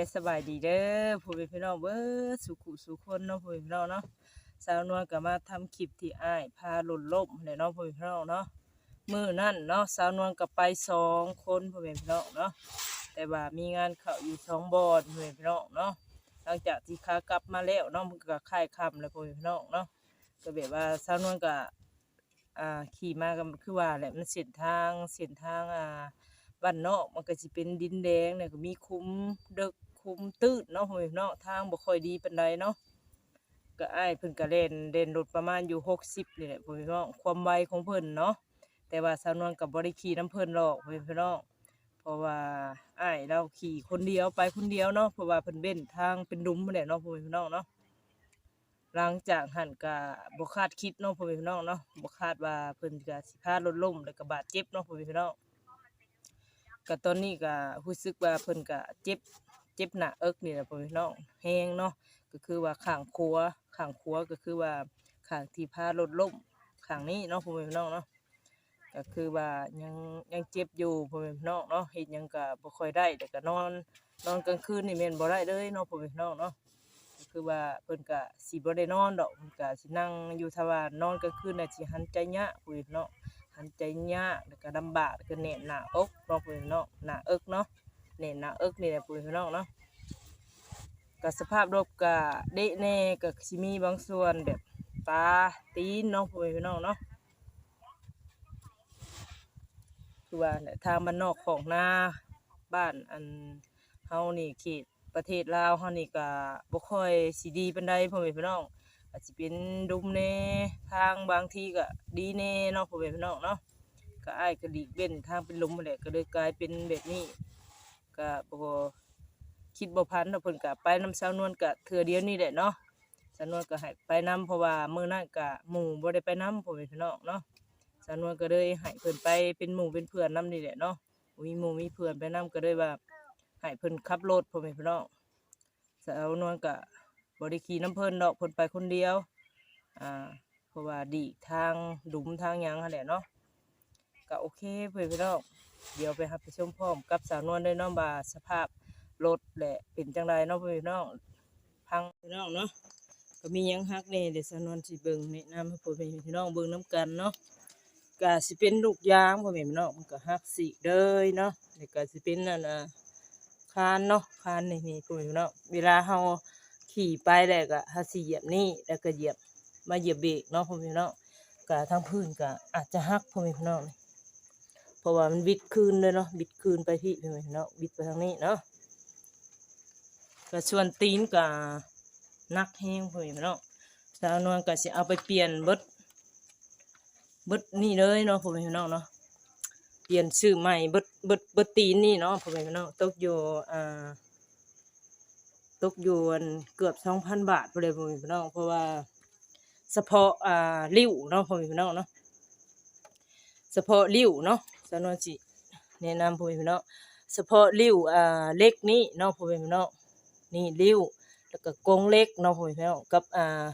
ได้สบายดีเด้อผู้เป็นพี่น้องเบิดสุขุสุขคนเนาะผู้เป็นพี่น้องเนาะสาวนวลก็มาทำคลิปที่อ้ายพาหล่นล่มเนี่ยเนาะผู้เป็นพี่น้องเนาะมือนั่นเนาะสาวนวลก็ไปสองคนผู้เป็นพี่น้องเนาะแต่ว่ามีงานเขาอยู่สองบอนผู้เป็นพี่น้องเนาะหลังจากที่ขากลับมาแล้วเนาะมันก็ค่ายคำแล้วผู้เป็นพี่น้องเนาะก็แบบว่าสาวนวลก็อ่าขี่มาก็คือว่าแหละมันเส้นทางเส้นทางอ่าบ้านนอกมันก็สิเป็นดินแดงเนี่ยก็มีคุ้มเดึก คุ้มตืดเนาะพ่อแม่พี่น้องทางบ่ค่อยดีปานใดเนาะก็อ้ายเพิ่นก็เล่นเล่นรถประมาณอยู่60นี่แหละพี่น้องความไวของเพิ่นเนาะแต่ว่าสาวนวลก็บ่ได้ขี่น้ำเพิ่นหรอกพี่น้องเพราะว่าอ้ายเราขี่คนเดียวไปคนเดียวเนาะเพราะว่าเพิ่นเบ้นทางเป็นดุมนั่แหละเนาะพี่น้องเนาะหลังจากหันก็บ่คาดคิดเนาะพ่อพี่น้องเนาะบ่คาดว่าเพิ่นก็สิพารถล้มแล้วก็บาดเจ็บเนาะพ่อพี่น้องก็ตอนนี้ก็รู้สึกว่าเพิ่นก็เจ็บ จ็บหน้าเอิกนี่แหละพ่อพี่น้องแฮงเนาะก็คือว่าข้างครัวข้างครัวก็คือว่าข้างที่พารถล้มข้างนี้เนาะพ่อพี่น้องเนาะก็คือว่ายังยังเจ็บอยู่พ่อพี่น้องเนาะเฮ็ดหยังก็บ่ค่อยได้แต่ก็นอนนอนกลางคืนนี่แม่นบ่ได้เลยเนาะพ่อพี่น้องเนาะก็คือว่าเพิ่นก็สิบ่ได้นอนดอกเพิ่นก็สินั่งอยู่ถ้าว่านอนกลางคืนน่ะสิหันใจยะพ่อพี่น้องหันใจยากแล้วก็ลำบากแล้วก็แน่นหน้าอกเนาะพี่น้องหน้าอกเนาะ แน่นน้าเอิกนี่แหละพี่น้องเนาะก็สภาพรบก็เดะแน่ก็สิมีบางส่วนแบบตาตีนเนาะพี่น้องเนาะคือว่าทางบ้านนอกของนาบ้านอันเฮานี่เขตประเทศลาวเฮานี่ก็บ่ค่อยสิดีปานใดพ่อแม่พี่น้องอาจจะเป็นดุมแน่ทางบางทีก็ดีแน่เนาะพ่อแม่พี่น้องเนาะก็อ้ายก็หลีกเว้นทางเป็นลมมาแหละก็เลยกลายเป็นแบบนี้ ก็บ่คิดบ่พันเนาะเพิ่นก็ไปนำสาวนวลก็เทื่อเดียวนี่แหละเนาะสาวนวลก็ให้ไปนํเพราะว่ามื้อนั้นก็หมู่บ่ได้ไปนํพ่อแม่พี่น้องเนาะสาวนวลก็เลยให้เพิ่นไปเป็นหมู่เป็นเพื่อนนํนี่แหละเนาะมีหมู่มีเพื่อนไปนํก็เลยว่าให้เพิ่นขับรถพ่อแม่พี่น้องสาวนวลก็บริขี่น้ำเพิ่นดอกเพิ่นไปคนเดียวอ่าเพราะว่าดีทางดุมทางหยังหั่นแหละเนาะก็โอเคเพื่อนพี่น้อง เดี๋ยวไปครับไปชมพร้อมกับสาวนวลด้วยนาะว่าสภาพรถแหละเป็นจังไดนาะเพื่อนพี่น้องพังพี่น้องเนาะก็มียังฮักแน่เดี๋ยวสาวนวลสิเบิ่งแนะนำให้พื่อนพี่น้องเบิ่งน้ำกันเนาะก็สิเป็นลูกยางพ่อแม่พี่น้องมันก็ฮักสิเลยเนาะแล้วก็สิเป็นนั่นน่ะคานเนาะคานนี่นี่พ่อแม่พี่น้องเวลาเฮาขี่ไปแล้วก็ถ้าสิเหยียบนี่แล้วก็เหยียบมาเหยียบเบรกเนาะพ่อแม่พี่น้องก็ทางพื้นก็อาจจะหักพ่อแม่พี่น้องนี่ เพราะว่ามันบิดคืนเลยเนาะบิดคืนไปที่พ่อแม่พี่น้องบิดไปทางนี้เนาะก็ส่วนตีนก็หนักแห้งพ่อแม่พี่น้องสาวนวลก็สิเอาไปเปลี่ยนเบิดเบิดนี่เลยเนาะพ่อแม่พี่น้องเนาะเปลี่ยนชื่อใหม่เบิดเบิดเบิดตีนนี่เนาะพ่อแม่พี่น้องตกอยู่อ่าตกอยู่อันเกือบสองพันบาทไปเลยพ่อแม่พี่น้องเพราะว่าเฉพาะอ่าริ้วเนาะพ่อแม่พี่น้องเนาะเฉพาะริ้วเนาะ สานวนสิแนะนำพ่อแม่พี่น้องเฉพาะริ้วอ่าเล็กนี้เนาะพ่อแม่พี่น้องนี่ริ้วแล้วก็กงเล็กเนาะพ่อแม่พี่น้องกับอ่า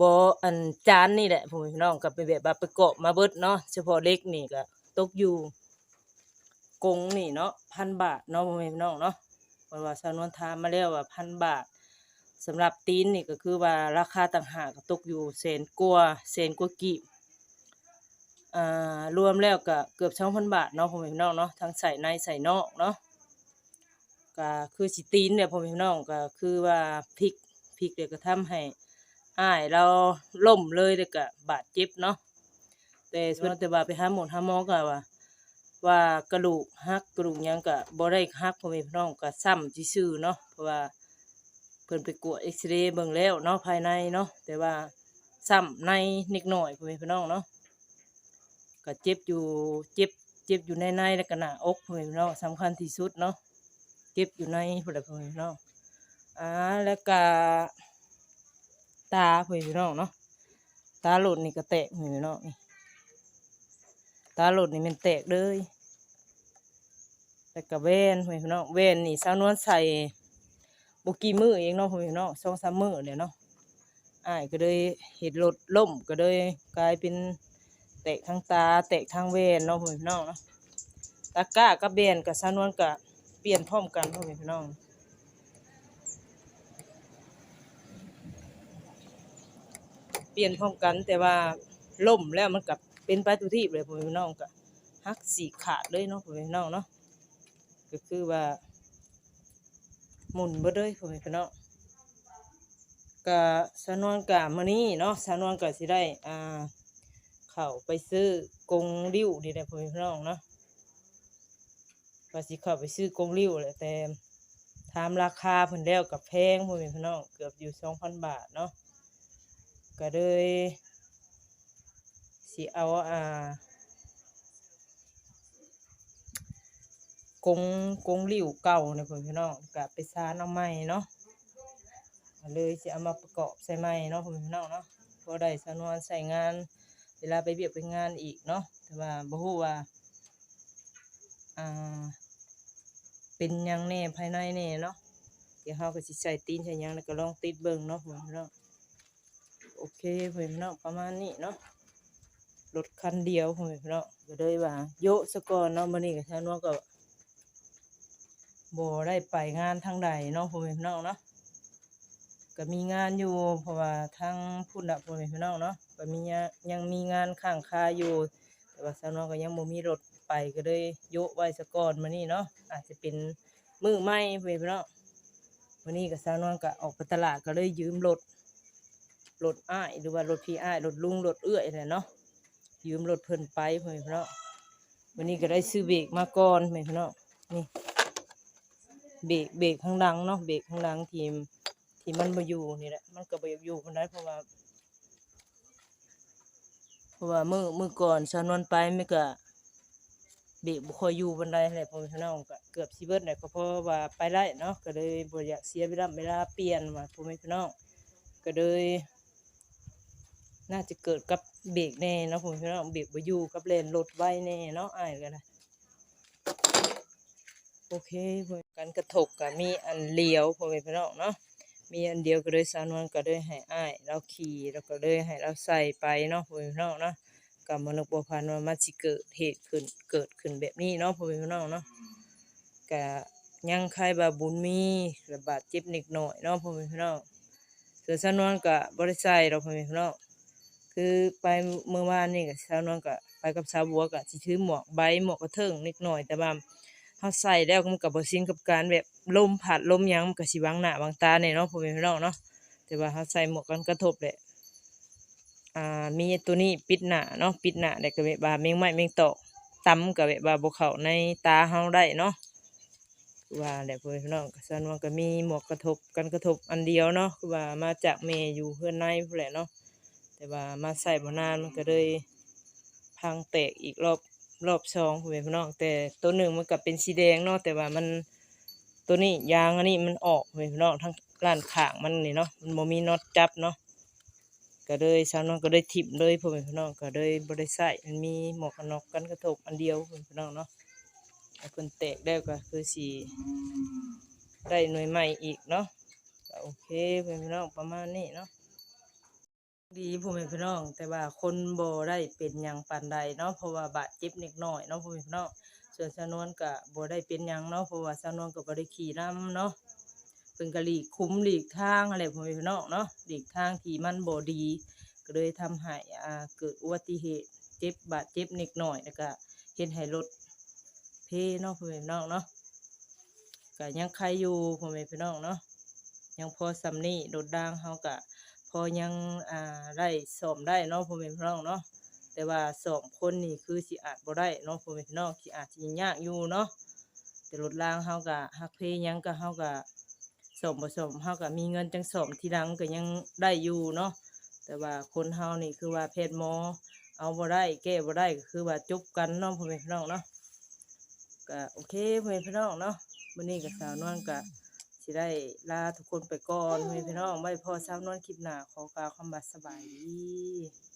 บออันจานนี่แหละพ่อแม่พี่น้องกับเป็นแบบว่าไปเกาะมาเบิดเนาะเฉพาะเล็กนี่ก็ตกอยู่กงนี่เนาะพันบาทเนาะพ่อแม่พี่น้องเนาะเพราะว่าสาวนวลทามมาแล้วว่าพันบาทสำหรับตีนนี่ก็คือว่าราคาต่างหากตกอยู่แสนกว่าแสนกว่ากิ อ่ารวมแล้วก็เกือบสองพันบาทเนาะพ่อแม่พี่น้องเนาะทั้งใส่ในใส่นอกเนาะก็คือสิตีนเนี่ยพ่อแม่พี่น้องก็คือว่าพลิกพลิกเดี๋ยวก็ทำให้อ้ายเราล่มเลยเดี๋ยวก็บาดเจ็บเนาะแต่ส่วนแต่ว่าไปหาหมอหาหมอก็ว่า ว่ากระดูกหักกระดูกหยังก็บ่ได้หักพ่อแม่พี่น้องก็ซ้ำซื่อๆเนาะเพราะว่าเพิ่นไปกวดเอ็กซเรย์เบิ่งแล้วเนาะภายในเนาะแต่ว่าซ้ำในนิดหน่อยพ่อแม่พี่น้องเนาะ ก็เจ็บอยู่เจ็บเจ็บอยู่ในในแล้วก็หน้าอกพ่อแม่พี่น้องสำคัญที่สุดเนาะเจ็บอยู่ในหุ่นหุ่นน้องอ่าแล้วก็ตาพ่อแม่พี่น้องเนาะตาหลุดนี่ก็แตกพ่อแม่พี่น้องนี่ตาหลุดนี่มันแตกเลยแต่กับแว่นพ่อแม่พี่น้องแว่นนี่สาวนวลใส่บกี่มือเองเนาะพ่อแม่พี่น้องสองสามมือเดี๋ยวเนาะอ้ายก็เลยเห็ดรถล่มก็เลยกลายเป็น แตกทางตาแตกทางแว่นเนาะพ่อแม่พี่น้องเนาะตาก้ากับแว่นกับสานวลกับเปลี่ยนพร้อมกันพ่อแม่พี่น้องเปลี่ยนพร้อมกันแต่ว่าล่มแล้วมันกับเป็นไปทุทีเลยพ่อแม่พี่น้องก็หักสีขาดเลยเนาะพ่อแม่พี่น้องเนาะก็คือว่าหมุนบ่เลยพ่อแม่พี่น้องก็สานวนกะมื้อนี้เนาะสานวนก็สิได้อ่า เข้าไปซื้อกงริ้วนี่แหละพ่อแม่พี่น้องเนาะว่าสิเข้าไปซื้อกงริ้วแหละแต่ถามราคาเพิ่นแล้วกับแพงพ่อแม่พี่น้องเกือบอยู่2,000บาทเนาะก็เลยสิเอาอ่ากงกงหลิวเก่าเนี่ยพ่อพี่น้องกับไปซานเอาใหม่เนาะเลยสิเอามาประกอบใส่ใหม่เนาะพ่อพี่น้องเนาะพอได้สนวนใส่งาน เวลาไปเบียกไปงานอีกเนาะแต่ว่าบ่ฮู้ว่าอ่า เป็นยังแน่ภายในแน่เนาะเดี๋ยวเฮาก็สิใส่ตีนใส่ยังแล้วก็ลองติดเบิ่งเนาะพ่อพี่น้องโอเคเพื่อนเนาะประมาณนี้เนาะรถคันเดียวเพื่อนเนาะก็เลยว่าโยะสะก่อนเนาะมื้อนี้ก็ท่านว่าก็บ่ได้ไปงานทางใดเนาะเพื่อนเนาะเนาะก็มีงานอยู่เพราะว่าทางพุ่นน่ะเพื่อนเนาะเนาะ ก็มียังมีงานข้างคาอยู่ แต่ว่าสาวน้องก็ยังบ่มีรถไปก็เลยโยะไว้สะก่อนมื้อนี้เนาะอาจจะเป็นมือใหม่เพื่อนเนาะมื้อนี้ก็สาวน้องก็ออกไปตลาดก็เลยยืมรถรถอ้ายหรือว่ารถพี่อ้ายรถลุงรถเอื้อยนี่นแหละเนาะยืมรถเพิ่นไปเพื่อนพี่น้องวันนี้ก็ได้ซื้อเบรกมาก่อนเพื่อนพี่น้องนี่เบรกเบรกข้างหลังเนาะเบรกข้างหลังทีมที่มันมาอยู่นี่แหละมันก็บ่อยากอยู่คนได้เพราะว่า ราะว่ามือมือก่อนชานวนไปไม่ก็เบรกบ่ค่อยอยู่บันไดแหละพ่อแม่พี่น้องก็เกือบสิเบิดแหละก็เพราะว่าไปได้เนาะก็เลยบ่อยากเสียเวลาเวลาเปลี่ยนว่าพ่อแม่พี่น้องก็เลยน่าจะเกิดกับเบรกแน่เนาะผมชน้องเบรกบอยู่กับเลนรถไว้แน่เนาะอ้ายกันนะโอเคกันกระถกก็มีอันเลี้ยวผมพี่น้องเนาะ มีอันเดียวก็เลยสาวนวลก็เลยให้อ้ายเราขี่แล้วก็เลยให้เราใส่ไปเนาะผมพี่น้องเนาะกับมนุษย์บัวพันว่ามันสิเกิดเหตุขึ้นเกิดขึ้นแบบนี้เนาะผมพี่น้องเนาะก็ยังใครบาบุญมีระบาดเจ็บนิดหน่อยเนาะผมพี่น้องส่วนสาวนวลกับบริษัทเราพ่อแม่พี่น้องคือไปเมื่อวานนี่กับสาวนวลกับไปกับสาวบัวกับสิถือหมวกใบหมวกกระเทิงนิดหน่อยแต่ว่า เขาใส่แล้วมันกับบสิ้นกับการแบบลมผัดลมยังมันกับสิบังหน้าบังตาเนี่ยเนาะพ่อแม่พี่น้องเนาะแต่ว่าเขาใส่หมวกกันกระทบแหละอ่ามีตัวนี้ปิดหน้าเนาะปิดหน้าแต่ก็แบบว่าแมงไม้แมงตอกตำกับแบบว่าบเขาในตาเฮาได้เนาะว่าแหละเพื่อนพี่น้องก็ซันว่าก็มีหมวกกระทบกันกระทบอันเดียวเนาะคือว่ามาจากเมย์อยู่เพื่อนในพู้นแหละเนาะแต่ว่ามาใส่บนานมันก็เลยพังแตกอีกรอบ รอบสองเพื่อนพี่น้องแต่ตัวหนึ่งมันก็เป็นสีแดงเนาะแต่ว่ามันตัวนี้ยางอันนี้มันออกเพื่อนพี่น้องทั้งล้านขางมันนี่เนาะมันโมมีน็อตจับเนาะก็เลยสาวน้องก็เลยทิ่มเลยเพื่อนพี่น้องก็เลยบริใส่มันมีหมวกกันน็อกกันกระทบอันเดียวเพื่อนพี่น้องเนาะถ้าเพิ่นแตกแล้ก็คือสีได้หน่วยใหม่อีกเนาะโอเคเพื่อนพี่น้องประมาณนี้เนาะ ดีพ่อแม่พี่น้อง แต่ว่าคนบ่ได้เป็นยังปานใดเนาะเพราะว่าบาดเจ็บนิดหน่อยเนาะพ่อแม่พี่น้องส่วนสาวนวลก็บ่ได้เป็นยังเนาะเพราะว่าสาวนวลก็บ่ได้ขี่นํเนาะเพิ่นก็หลีกคุ้มหลีกทางอะไรพ่อแม่พี่น้องเนาะหลีกทางที่มันบ่ดีก็เลยทำให้อ่าเกิดอุบัติเหตุเจ็บบาดเจ็บนิดหน่อยแล้วก็เฮ็ดให้รถเพเนาะพ่อแม่พี่น้องเนาะก็ยังใครอยู่พ่อแม่พี่น้องเนาะยังพอสำนี่โดดด่างเฮาก็ พอยังอ่าได้สอมได้เนาะพ่อแม่พี่น้องเนาะแต่ว่าสองคนนี่คือสิอาจบ่ได้เนาะพ่อแม่พี่น้องสิอาจสิยากอยู่เนาะแต่รถล่างเฮาก็ฮักเพยังก็เฮาก็สอมบ่สอมเฮาก็มีเงินจังสอมทีหลังก็ยังได้อยู่เนาะแต่ว่าคนเฮานี่คือว่าแพทย์หมอ เอาบ่ได้แก้บ่ได้ก็คือว่าจบกันเนาะพ่อแม่พี่น้องเนาะก็โอเคพ่อนพี่น้องเนาะวันนี้กับสาวนวลก็ สิได้ลาทุกคนไปก่อนเพื่อนพี่น้องไว้พอสาวนวลคลิปหน้าขอกล่าวคำบัดสบายดี